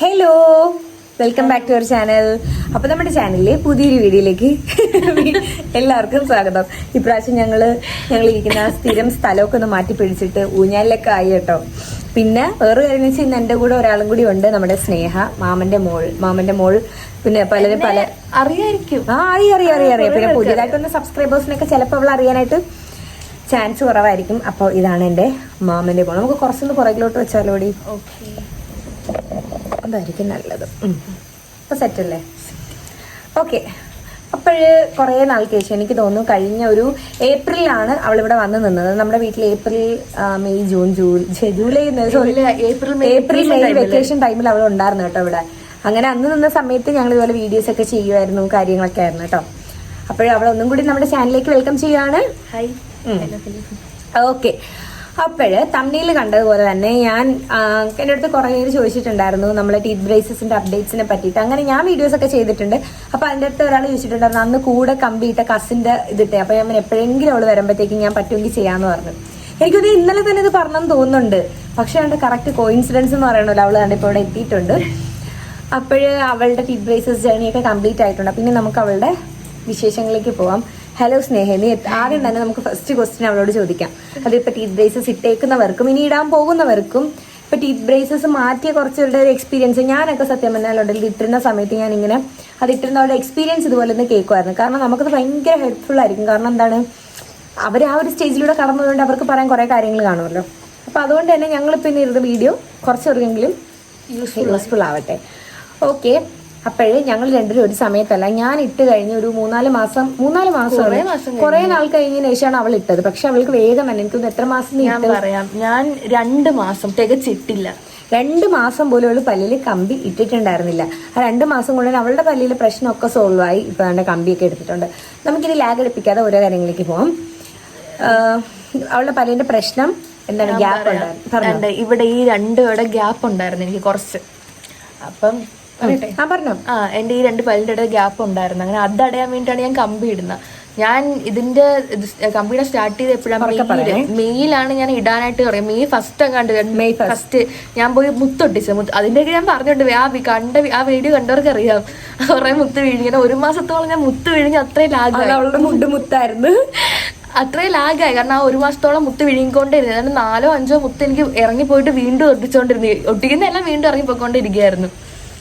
Hello welcome back to our channel അപ്പൊ നമ്മുടെ ചാനലിലെ പുതിയൊരു വീഡിയോയിലേക്ക് എല്ലാവർക്കും സ്വാഗതം. ഇപ്രാവശ്യം ഞങ്ങൾ ഞങ്ങൾ ഇരിക്കുന്ന സ്ഥിരം സ്ഥലമൊക്കെ ഒന്ന് മാറ്റി പിടിച്ചിട്ട് ഊഞ്ഞാലിലൊക്കെ ആയി കേട്ടോ. പിന്നെ വേറെ കാര്യം വെച്ചാൽ ഇന്ന് എന്റെ കൂടെ ഒരാളും കൂടി ഉണ്ട് നമ്മുടെ സ്നേഹ മാമന്റെ മോൾ. മാമന്റെ മോൾ പിന്നെ പലരും പല അറിയായിരിക്കും. ആ അറിയാം അറിയാം അറിയാം. അറിയാം പിന്നെ പുതിയതായിട്ടൊന്ന് സബ്സ്ക്രൈബേഴ്സിനൊക്കെ ചിലപ്പോൾ അവൾ അറിയാനായിട്ട് ചാൻസ് കുറവായിരിക്കും. അപ്പോൾ ഇതാണ് എന്റെ മാമന്റെ മോൾ. നമുക്ക് കുറച്ചൊന്ന് പുറകിലോട്ട് വെച്ചാലോടി ഓക്കെ അതായിരിക്കും നല്ലത്. അപ്പൊ സെറ്റ് അല്ലേ ഓക്കെ. അപ്പോഴ് കുറേ നാൾക്ക് ശേഷം എനിക്ക് തോന്നുന്നു കഴിഞ്ഞ ഒരു ഏപ്രിലാണ് അവൾ ഇവിടെ വന്ന് നിന്നത്. നമ്മുടെ വീട്ടിൽ April May June July July April May April May vacation ടൈമിൽ അവൾ ഉണ്ടായിരുന്നു കേട്ടോ ഇവിടെ. അങ്ങനെ അന്ന് നിന്ന സമയത്ത് ഞങ്ങൾ ഇതുപോലെ വീഡിയോസ് ഒക്കെ ചെയ്യുമായിരുന്നു കാര്യങ്ങളൊക്കെ ആയിരുന്നു കേട്ടോ. അപ്പോഴും അവൾ ഒന്നും കൂടി നമ്മുടെ ചാനലിലേക്ക് വെൽക്കം ചെയ്യാണ് ഹായ് ഓക്കെ അപ്പോഴ് തമ്മിൽ കണ്ടതുപോലെ തന്നെ ഞാൻ എന്റെ അടുത്ത് കുറേ പേര് ചോദിച്ചിട്ടുണ്ടായിരുന്നു നമ്മളെ ടീത്ത് ബ്രേസസിന്റെ അപ്ഡേറ്റ്സിനെ പറ്റിയിട്ട്. അങ്ങനെ ഞാൻ വീഡിയോസ് ഒക്കെ ചെയ്തിട്ടുണ്ട്. അപ്പോൾ അതിന്റെ അടുത്ത് ഒരാൾ ചോദിച്ചിട്ടുണ്ടായിരുന്നു അന്ന് കൂടെ കമ്പിയിട്ട കസിന്റെ ഇതിട്ടെ അപ്പോൾ ഞാൻ എപ്പോഴെങ്കിലും അവൾ വരുമ്പോഴത്തേക്കും ഞാൻ പറ്റുമെങ്കിൽ ചെയ്യാമെന്ന് പറഞ്ഞു. എനിക്കൊന്ന് ഇന്നലെ തന്നെ ഇത് പറഞ്ഞെന്ന് തോന്നുന്നുണ്ട്. പക്ഷേ അതിന്റെ കറക്റ്റ് കോയിൻസിഡൻസ് എന്ന് പറയണമല്ലോ അവൾ കണ്ട് ഇപ്പോൾ ഇവിടെ എത്തിയിട്ടുണ്ട്. അപ്പോഴ് അവളുടെ ടീത്ത് ബ്രേസസ് ജേണിയൊക്കെ കംപ്ലീറ്റ് ആയിട്ടുണ്ട്. പിന്നെ നമുക്ക് അവളുടെ വിശേഷങ്ങളിലേക്ക് പോവാം. ഹലോ സ്നേഹ. നീ ആദ്യം തന്നെ നമുക്ക് ഫസ്റ്റ് ക്വസ്റ്റ്യൻ അവളോട് ചോദിക്കാം. അതിപ്പോ ടീത്ത് ബ്രേസസ് ഇട്ടേക്കുന്നവർക്കും ഇനി ഇടാൻ പോകുന്നവർക്കും ഇപ്പൊ ടീത്ത് ബ്രേസസ് മാറ്റിയ കുറച്ചുകളുടെ ഒരു എക്സ്പീരിയൻസ് ഞാനൊക്കെ സത്യം പറഞ്ഞാലുണ്ടെങ്കിൽ ഇട്ടിരുന്ന സമയത്ത് ഞാൻ ഇങ്ങനെ അത് ഇട്ടിരുന്നവരുടെ എക്സ്പീരിയൻസ് ഇതുപോലെ ഒന്ന് കേൾക്കുമായിരുന്നു കാരണം നമുക്കത് ഭയങ്കര ഹെൽപ്ഫുൾ ആയിരിക്കും. കാരണം എന്താണ്? അവർ ആ ഒരു സ്റ്റേജിലൂടെ കടന്നതുകൊണ്ട് അവർക്ക് പറയാൻ കുറേ കാര്യങ്ങൾ കാണുമല്ലോ. അപ്പൊ അതുകൊണ്ട് തന്നെ ഞങ്ങൾ പിന്നെ ഇരുന്ന വീഡിയോ കുറച്ചെങ്കിലും യൂസ്ഫുൾ ആവട്ടെ. ഓക്കെ അപ്പോഴേ ഞങ്ങൾ രണ്ടുപേരും ഒരു സമയത്തല്ല. ഞാൻ ഇട്ട് കഴിഞ്ഞ് ഒരു മൂന്നാൽ മാസം മൂന്നാൽ മാസം കുറെ നാൾ കഴിഞ്ഞതിന് ശേഷമാണ് അവൾ ഇട്ടത്. പക്ഷെ അവൾക്ക് വേഗം തന്നെ എനിക്കൊന്ന് എത്ര മാസം ഞാൻ പറയാം. ഞാൻ രണ്ട് മാസം തികച്ചിട്ടില്ല. രണ്ട് മാസം പോലും അവൾ പല്ലിൽ കമ്പി ഇട്ടിട്ടുണ്ടായിരുന്നില്ല. ആ രണ്ട് മാസം കൊണ്ട് അവളുടെ പല്ലിലെ പ്രശ്നമൊക്കെ സോൾവ് ആയി. ഇപ്പൊ അവന്റെ കമ്പിയൊക്കെ എടുത്തിട്ടുണ്ട്. നമുക്കിനി ലാഗ് എടുപ്പിക്കാതെ ഓരോ കാര്യങ്ങളിലേക്ക് പോവാം. അവളുടെ പല്ലിന്റെ പ്രശ്നം എന്താണ്? ഗ്യാപ്പ് ഉണ്ടായിരുന്നു. ഇവിടെ ഈ രണ്ട് ഇവിടെ ഗ്യാപ്പ് ഉണ്ടായിരുന്നു എനിക്ക് കുറച്ച്. അപ്പം ആ എന്റെ ഈ രണ്ട് പല്ലിന്റെ ഇടയിൽ ഗ്യാപ്പ് ഉണ്ടായിരുന്നു. അങ്ങനെ അത് അടയാൻ വേണ്ടിയിട്ടാണ് ഞാൻ കമ്പി ഇടുന്നത്. ഞാൻ ഇതിന്റെ ഇത് കമ്പിയുടെ സ്റ്റാർട്ട് ചെയ്ത് എപ്പോഴാണ് മെയിലാണ് ഞാൻ ഇടാനായിട്ട് പറയും മെയ് ഫസ്റ്റ് കണ്ട് മെയ് ഫസ്റ്റ് ഞാൻ പോയി മുത്തൊട്ടിച്ചു മുത്ത് അതിന്റെയൊക്കെ ഞാൻ പറഞ്ഞിട്ടുണ്ട്. ആ കണ്ട ആ വീഡിയോ കണ്ടവർക്ക് അറിയാം കുറെ മുത്ത് വിഴിഞ്ഞ ഒരു മാസത്തോളം ഞാൻ മുത്ത് വിഴിഞ്ഞ് അത്രയും അത് ലാഗായി മുണ്ട് മുത്തായിരുന്നു. അത്രയും ലാഗായി കാരണം ആ ഒരു മാസത്തോളം മുത്ത് വിഴുങ്ങിക്കൊണ്ടിരുന്നു. നാലോ അഞ്ചോ മുത്ത് എനിക്ക് ഇറങ്ങിപ്പോയിട്ട് വീണ്ടും ഒട്ടിച്ചോണ്ടിരുന്നു. ഒട്ടിക്കുന്നതെല്ലാം വീണ്ടും ഇറങ്ങിപ്പോയിക്കൊണ്ടിരിക്കുകയായിരുന്നു.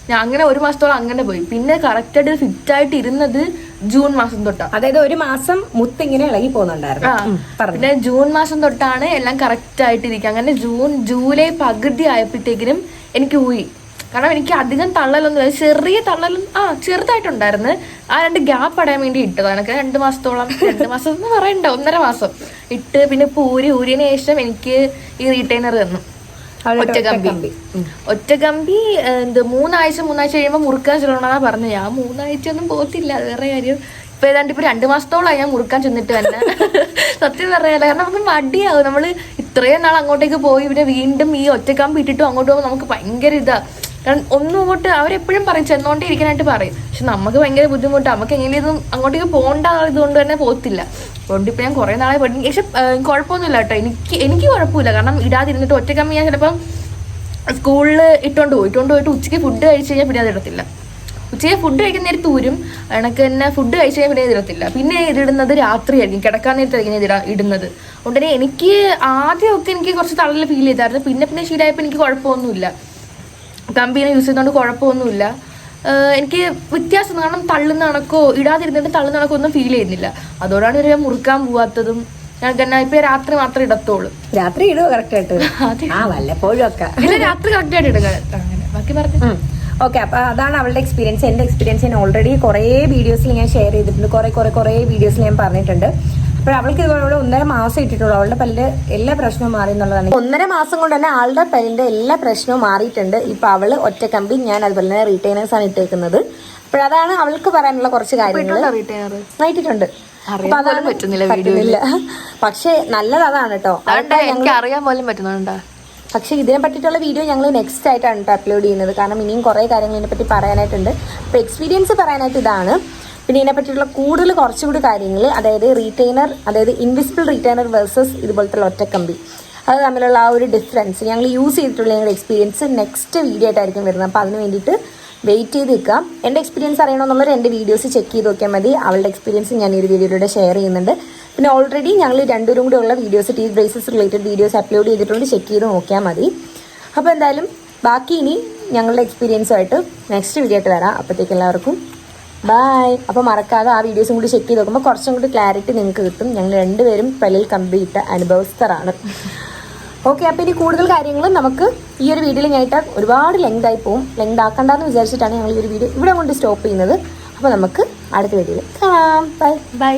ഞാൻ അങ്ങനെ ഒരു മാസത്തോളം അങ്ങനെ പോയി. പിന്നെ കറക്റ്റായിട്ട് ഫിറ്റ് ആയിട്ട് ഇരുന്നത് ജൂൺ മാസം തൊട്ടാണ് അതായത് ഒരു മാസം മുത്ത് ഇങ്ങനെ ഇളകി പോകുന്നുണ്ടായിരുന്നു. പിന്നെ ജൂൺ മാസം തൊട്ടാണ് എല്ലാം കറക്റ്റ് ആയിട്ട് ഇരിക്കുക. അങ്ങനെ ജൂൺ ജൂലൈ പകുതി ആയപ്പോഴത്തേക്കിനും എനിക്ക് ഊയി കാരണം എനിക്ക് അധികം തള്ളലൊന്നും. ചെറിയ തള്ളലും ആ ചെറുതായിട്ടുണ്ടായിരുന്നു. ആ രണ്ട് ഗ്യാപ്പ് അടയാൻ വേണ്ടി ഇട്ടത്. എനിക്ക് രണ്ട് മാസത്തോളം രണ്ട് മാസം എന്ന് പറയണ്ട ഒന്നര മാസം ഇട്ട് പിന്നെ ഇപ്പൊ ഊരി ഊരിയതിന് ശേഷം എനിക്ക് ഈ റീറ്റൈനർ തന്നു. ഒറ്റക്കമ്പി. ഉം. ഒറ്റ കമ്പി ഏഹ്, എന്ത് മൂന്നാഴ്ച മൂന്നാഴ്ച കഴിയുമ്പോൾ മുറുക്കാൻ ചെല്ലണമെന്നാ പറഞ്ഞു ഞാൻ മൂന്നാഴ്ച ഒന്നും പോകത്തില്ല അത് വേറെ കാര്യം. ഇപ്പൊ ഏതാണ്ട് ഇപ്പൊ രണ്ടു മാസത്തോളമായി ഞാൻ മുറുക്കാൻ ചെന്നിട്ട് തന്നെ. സത്യം പറയാല്ല കാരണം നമുക്ക് മടിയാവും. നമ്മൾ ഇത്രയും നാൾ അങ്ങോട്ടേക്ക് പോയി പിന്നെ വീണ്ടും ഈ ഒറ്റ കമ്പി ഇട്ടിട്ടും അങ്ങോട്ട് പോകുമ്പോൾ നമുക്ക് ഭയങ്കര ഇതാ. കാരണം ഒന്നും അങ്ങോട്ട് അവരെപ്പോഴും പറയും ചെന്നോണ്ടേ ഇരിക്കാനായിട്ട് പറയും. പക്ഷെ നമുക്ക് ഭയങ്കര ബുദ്ധിമുട്ടാണ് നമുക്ക് എങ്ങനെയൊന്നും അങ്ങോട്ടേക്ക് പോകണ്ട ഇതുകൊണ്ട് തന്നെ പോകത്തില്ല അതുകൊണ്ട് ഇപ്പം ഞാൻ കുറെ നാളെ പഠിക്കും പക്ഷെ കുഴപ്പമൊന്നുമില്ല കേട്ടോ. എനിക്ക് എനിക്ക് കുഴപ്പമില്ല. കാരണം ഇടാതിരുന്നിട്ട് ഒറ്റ കമ്മി ഞാൻ ചിലപ്പം സ്കൂളിൽ ഇട്ടോണ്ട് പോകും ഇട്ടോണ്ട് പോയിട്ട് ഉച്ചയ്ക്ക് ഫുഡ് കഴിച്ച് കഴിഞ്ഞാൽ പിന്നെ അത് ഇടത്തില്ല. ഉച്ചയ്ക്ക് ഫുഡ് കഴിക്കുന്ന നേരത്ത് ഊരും. എനിക്ക് തന്നെ ഫുഡ് കഴിച്ച് കഴിഞ്ഞാൽ പിന്നെ ഇടത്തില്ല. പിന്നെ ഇതിടുന്നത് രാത്രിയായിരിക്കും. കിടക്കാൻ നേരത്തായിരിക്കും ഇതിടാ ഇടാ- ഇടുന്നത്. തന്നെ എനിക്ക് ആദ്യമൊക്കെ എനിക്ക് കുറച്ച് തള്ളൽ ഫീൽ ചെയ്തായിരുന്നു. പിന്നെ പിന്നെ ശീലമായപ്പോൾ എനിക്ക് കുഴപ്പമൊന്നുമില്ല. കമ്പീനെ യൂസ് ചെയ്തുകൊണ്ട് കുഴപ്പമൊന്നുമില്ല. എനിക്ക് വ്യത്യാസം കാരണം തള്ളുന്ന കണക്കോ ഇടാതിരുന്നിട്ട് തള്ളുന്ന കണക്കോ ഒന്നും ഫീൽ ചെയ്യുന്നില്ല. അതോടാണ് ഒരു മുറുക്കാൻ പോവാത്തതും. ഞാൻ തന്നെ ഇപ്പൊ രാത്രി മാത്രം ഇടത്തോളൂ രാത്രി ഇടുക കറക്റ്റ് ആയിട്ട്? ആ വല്ലപ്പോഴും ഒക്കെ. പിന്നെ രാത്രി കറക്റ്റ് ആയിട്ട് ഇടുക. അങ്ങനെ. ബാക്കി പറഞ്ഞു. ഓക്കെ അപ്പൊ അതാണ് അവളുടെ എക്സ്പീരിയൻസ് എന്റെ എക്സ്പീരിയൻസ് ഞാൻ ഓൾറെഡി കുറേ വീഡിയോസിൽ ഞാൻ ഷെയർ ചെയ്തിട്ടുണ്ട്. കുറെ കുറെ കുറെ വീഡിയോസിൽ ഞാൻ പറഞ്ഞിട്ടുണ്ട്. അപ്പോൾ അവൾക്ക് ഇതുപോലെ ഒന്നര മാസം ഇട്ടിട്ടുള്ളൂ. അവളുടെ പല്ല് എല്ലാ പ്രശ്നവും മാറി എന്നുള്ളതാണ്. ഒന്നര മാസം കൊണ്ട് തന്നെ ആളുടെ പല്ലിന്റെ എല്ലാ പ്രശ്നവും മാറിയിട്ടുണ്ട്. ഇപ്പൊ അവൾ ഒറ്റ കമ്പി ഞാൻ അതുപോലെ തന്നെ ആണ് ഇട്ടേക്കുന്നത്. അപ്പോഴതാണ് അവൾക്ക് പറയാനുള്ള കുറച്ച് കാര്യങ്ങൾ ഇട്ടിട്ടുണ്ട് പറ്റുന്നില്ല പറ്റുന്നില്ല. പക്ഷെ നല്ലത് അതാണ് കേട്ടോ. എനിക്ക് അറിയാൻ പോലും പറ്റുന്നുണ്ടോ? പക്ഷേ ഇതിനെ പറ്റിയിട്ടുള്ള വീഡിയോ ഞങ്ങൾ നെക്സ്റ്റ് ആയിട്ടാണ് കേട്ടോ അപ്ലോഡ് ചെയ്യുന്നത്. കാരണം ഇനിയും കുറേ കാര്യങ്ങൾ ഇതിനെപ്പറ്റി പറയാനായിട്ടുണ്ട്. അപ്പോൾ എക്സ്പീരിയൻസ് പറയാനായിട്ട് ഇതാണ്. പിന്നെ ഇതിനെ പറ്റിയിട്ടുള്ള കൂടുതൽ കുറച്ചുകൂടി കാര്യങ്ങൾ അതായത് റീറ്റെയിനർ അതായത് ഇൻവിസിബിൾ റീറ്റെയിനർ വേഴ്സസ് ഇതുപോലത്തെ ഒറ്റക്കമ്പി. അത് തമ്മിലുള്ള ആ ഒരു ഡിഫറൻസ് ഞങ്ങൾ യൂസ് ചെയ്തിട്ടുള്ള ഞങ്ങളുടെ എക്സ്പീരിയൻസ് നെക്സ്റ്റ് വീഡിയോ ആയിട്ടായിരിക്കും വരുന്നത്. അപ്പോൾ അതിന് വേണ്ടിയിട്ട് വെയിറ്റ് ചെയ്ത് നിൽക്കാം. എന്റെ എക്സ്പീരിയൻസ് അറിയണമെന്നുള്ളവർ എന്റെ വീഡിയോസ് ചെക്ക് ചെയ്ത് നോക്കിയാൽ മതി. അവളുടെ എക്സ്പീരിയൻസ് ഞാൻ ഈ വീഡിയോയിലൂടെ ഷെയർ ചെയ്യുന്നുണ്ട്. പിന്നെ ഓൾറെഡി ഞങ്ങൾ രണ്ടുപേരും കൂടെ ഉള്ള videos tea braces related videos upload ചെയ്തിട്ടുണ്ട്. ചെക്ക് ചെയ്ത് നോക്കിയാൽ മതി. അപ്പോൾ എന്തായാലും ബാക്കി ഇനി ഞങ്ങളുടെ എക്സ്പീരിയൻസുമായിട്ട് നെക്സ്റ്റ് വീഡിയോ ആയിട്ട് വരാം. അപ്പോഴത്തേക്ക് എല്ലാവർക്കും ബൈ അപ്പോൾ മറക്കാതെ ആ വീഡിയോസും കൂടി ചെക്ക് ചെയ്ത് നോക്കുമ്പോൾ കുറച്ചും കൂടി ക്ലാരിറ്റി നിങ്ങൾക്ക് കിട്ടും. ഞങ്ങൾ രണ്ടുപേരും പള്ളിയിൽ കംപ്ലീറ്റ് അനുഭവസ്ഥരാണ്. ഓക്കെ അപ്പോൾ ഇനി കൂടുതൽ കാര്യങ്ങളും നമുക്ക് ഈ ഒരു വീഡിയോയിൽ ഞാനിട്ട് ഒരുപാട് ലെങ്ത് ആയി പോകും ലെങ്ത് ആക്കണ്ടെന്ന് വിചാരിച്ചിട്ടാണ് ഞങ്ങൾ ഈ ഒരു വീഡിയോ ഇവിടെ കൊണ്ട് സ്റ്റോപ്പ് ചെയ്യുന്നത്. അപ്പോൾ നമുക്ക് അടുത്ത വീഡിയോയിൽ കാണാം. Bye bye